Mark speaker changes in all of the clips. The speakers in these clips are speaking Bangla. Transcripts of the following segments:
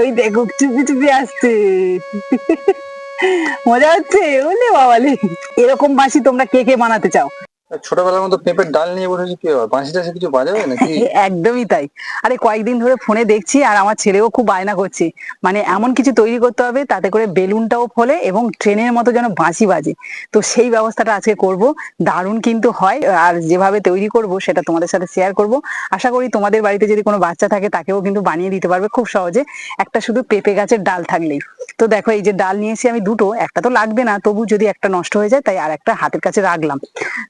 Speaker 1: ওই দেখো চুপি চুপি আসছে। মজা হচ্ছে? ওলে বাবালে। এরকম বাঁশি তোমরা কে কে বানাতে চাও?
Speaker 2: ছোটবেলার মতো পেঁপের ডাল নিয়ে বসেছি, কি হবে বাঁশি টাশি কিছু বাজাবে নাকি?
Speaker 1: একদমই তাই। আরে কয়েকদিন ধরে ফোনে দেখছি আর আমার ছেলেও খুব বায়না করছে। মানে এমন কিছু তৈরি করতে হবে তাতে করে বেলুনটাও ফলে এবং ট্রেনের মতো যেন বাঁশি বাজে। তো সেই ব্যবস্থাটা আজকে করব। দারুণ কিন্তু হয়। আর যেভাবে তৈরি করব সেটা তোমাদের সাথে শেয়ার করব। আশা করি তোমাদের বাড়িতে যদি কোনো বাচ্চা থাকে তাকেও কিন্তু বানিয়ে দিতে পারবে খুব সহজে। একটা শুধু পেঁপে গাছের ডাল থাকলেই। তো দেখো এই যে ডাল নিয়েছি আমি দুটো। একটা তো লাগবে না, তবু যদি একটা নষ্ট হয়ে যায় তাই আর একটা হাতের কাছে রাখলাম।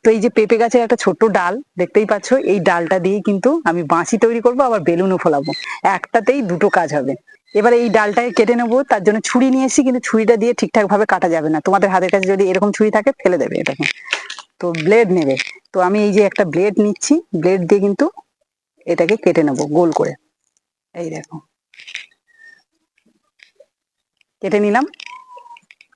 Speaker 1: তো এই যে পেঁপে গাছের একটা ছোট্ট ডাল, দেখতেই পাচ্ছ, এই ডালটা দিয়ে কিন্তু আমি বাঁশি তৈরি করব, আবার বেলুনও ফোলাবো। একটাতেই দুটো কাজ হবে। এবারে এই ডালটাকে কেটে নেব, তার জন্য ছুরি নিয়ে এসেছি, কিন্তু ছুরিটা দিয়ে ঠিকঠাক ভাবে কাটা যাবে না। তোমাদের হাতের কাছে যদি এরকম ছুরি থাকে, ফেলে দেবে এটাকে। তো ব্লেড নেবে। তো আমি এই যে একটা ব্লেড নিচ্ছি ব্লেড দিয়ে কিন্তু এটাকে কেটে নেব গোল করে। এই দেখো। কেটে নিলাম।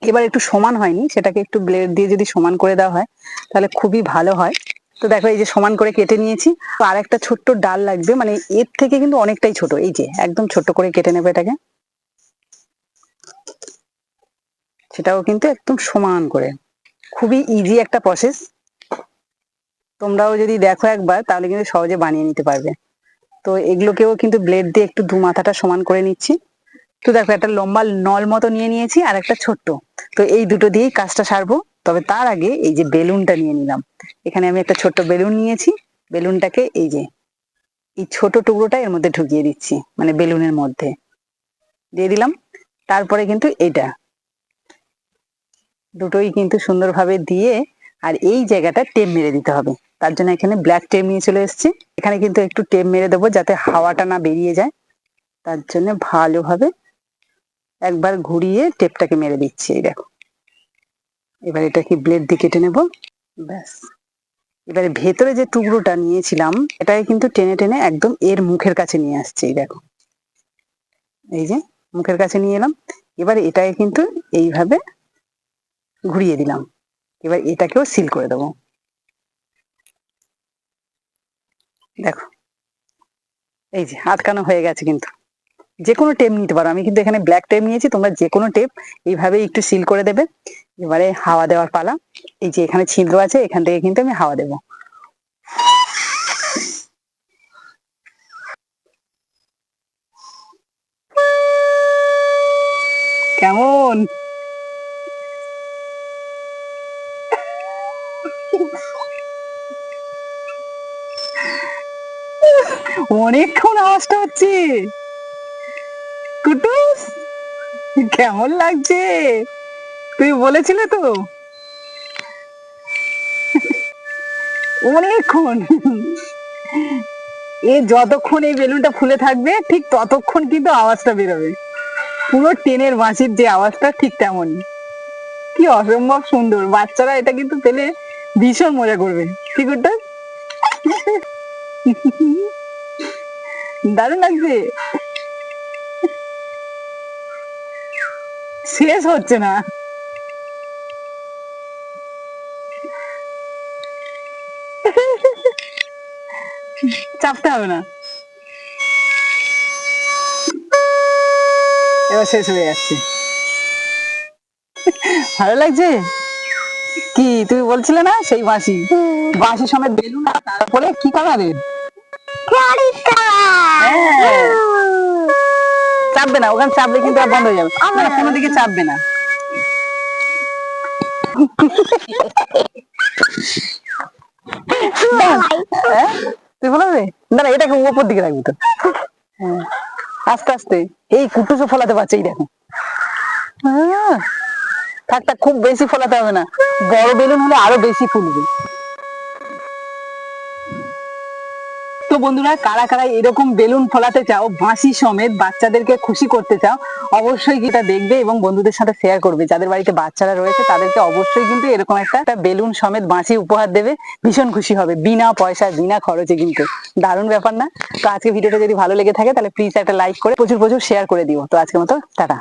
Speaker 1: এবার একটু সমান হয়নি, সেটাকে একটু ব্লেড দিয়ে যদি সমান করে দেওয়া হয়, তাহলে খুবই ভালো হয়। তো দেখো এই যে সমান করে কেটে নিয়েছি আর একটা ছোট্ট ডাল লাগবে মানে এর থেকে কিন্তু অনেকটাই ছোট, এই যে একদম ছোট্ট করে কেটে নেবে এটাকে। সেটাও কিন্তু একদম সমান করে। খুবই ইজি একটা প্রসেস তোমরাও যদি দেখো একবার, তাহলে কিন্তু সহজে বানিয়ে নিতে পারবে। তো এগুলোকেও কিন্তু ব্লেড দিয়ে একটু দু মাথাটা সমান করে নিচ্ছি। তো দেখো, একটা লম্বা নল মতো নিয়ে নিয়েছি আর একটা ছোট্ট। তো এই দুটো দিয়েই কাজটা সারবো। তবে তার আগে এই যে বেলুনটা নিয়ে নিলাম। এখানে আমি একটা ছোট্ট বেলুন নিয়েছি। বেলুনটাকে এই যে, এই ছোট টুকরোটা এর মধ্যে ঢুকিয়ে দিচ্ছি মানে বেলুনের মধ্যে। দিয়ে দিলাম। তারপরে কিন্তু এটা। দুটোই কিন্তু সুন্দরভাবে দিয়ে আর এই জায়গাটা টেপ মেরে দিতে হবে। তার জন্য এখানে ব্ল্যাক টেপ নিয়ে চলে এসেছি। এখানে কিন্তু একটু টেপ মেরে দেবো যাতে হাওয়াটা না বেরিয়ে যায়। তার জন্য ভালোভাবে একবার ঘুরিয়ে টেপটাকে মেরে দিচ্ছি, এই দেখো। এবার এটাকে ব্লেড দিয়ে কেটে নেব, ব্যাস। এবারে ভেতরে যে টুকরোটা নিয়েছিলাম, এটাকে কিন্তু টেনে টেনে একদম এর মুখের কাছে নিয়ে আসছে, এই দেখো। এই যে, মুখের কাছে নিয়ে এলাম। এবার এটাকে কিন্তু এইভাবে ঘুরিয়ে দিলাম। এবার এটাকেও সিল করে দেবো। দেখো, এই যে, আটকানো হয়ে গেছে কিন্তু। যে কোনো টেপ নিতে পারো। আমি কিন্তু এখানে ব্ল্যাক টেপ নিয়েছি, তোমরা যে কোনো টেপ এইভাবে একটু সিল করে দেবে। এবারে হাওয়া দেওয়ার পালা। এই যে এখানে ছিদ্র আছে, এখান থেকে কিন্তু আমি হাওয়া দেবো। কেমন? অনেকক্ষণ আওয়াজটা হচ্ছে। কুটুস কেমন লাগছে? তুই বলেছিলে তো। অনেকক্ষণ। এ যতক্ষণ এই বেলুনটা ফুলে থাকবে, ঠিক ততক্ষণ কিন্তু আওয়াজটা বেরোবে। পুরো টেনের বাঁশির যে আওয়াজটা, ঠিক তেমনই। কি অসম্ভব সুন্দর। বাচ্চারা এটা কিন্তু পেলে ভীষণ মজা করবে। ঠিক ওটা দারুণ লাগছে। শেষ হচ্ছে না। চাপতে হবে না। এবার শেষ হয়ে যাচ্ছে। ভালো লাগছে? কি তুমি বলছিলে না সেই বাঁশি? বাঁশি সমেত বেলুন তারপরে কি কালারের? হ্যাঁ। চাপবে না ওখানে চাপলে কিন্তু বন্ধ হয়ে যাবে। না না, কোনো দিকে চাপবে না। হ্যাঁ? তুই বলবে না না এটাকে উপর দিকে রাখবি তো। হ্যাঁ। আস্তে আস্তে। এই কুটুসও ফলাতে পারছে এই দেখো। থাক থাক খুব বেশি ফলাতে হবে না। বড় বেলুন হলে আরও বেশি ফুলবে। বন্ধুরা, কারা কারা এরকম বেলুন ফলাতে চাও, বাঁশি সমেত বাচ্চাদেরকে খুশি করতে চাও, অবশ্যই এটা দেখবে এবং বন্ধুদের সাথে শেয়ার করবে। যাদের বাড়িতে বাচ্চারা রয়েছে, তাদেরকে অবশ্যই কিন্তু এরকম একটা বেলুন সমেত বাঁশি উপহার দেবে। ভীষণ খুশি হবে, বিনা পয়সায়, বিনা খরচে কিন্তু। দারুণ ব্যাপার না? তো আজকে ভিডিওটা যদি ভালো লেগে থাকে, তাহলে প্লিজ একটা লাইক করে প্রচুর প্রচুর শেয়ার করে দিও। তো আজকের মতো, টাটা।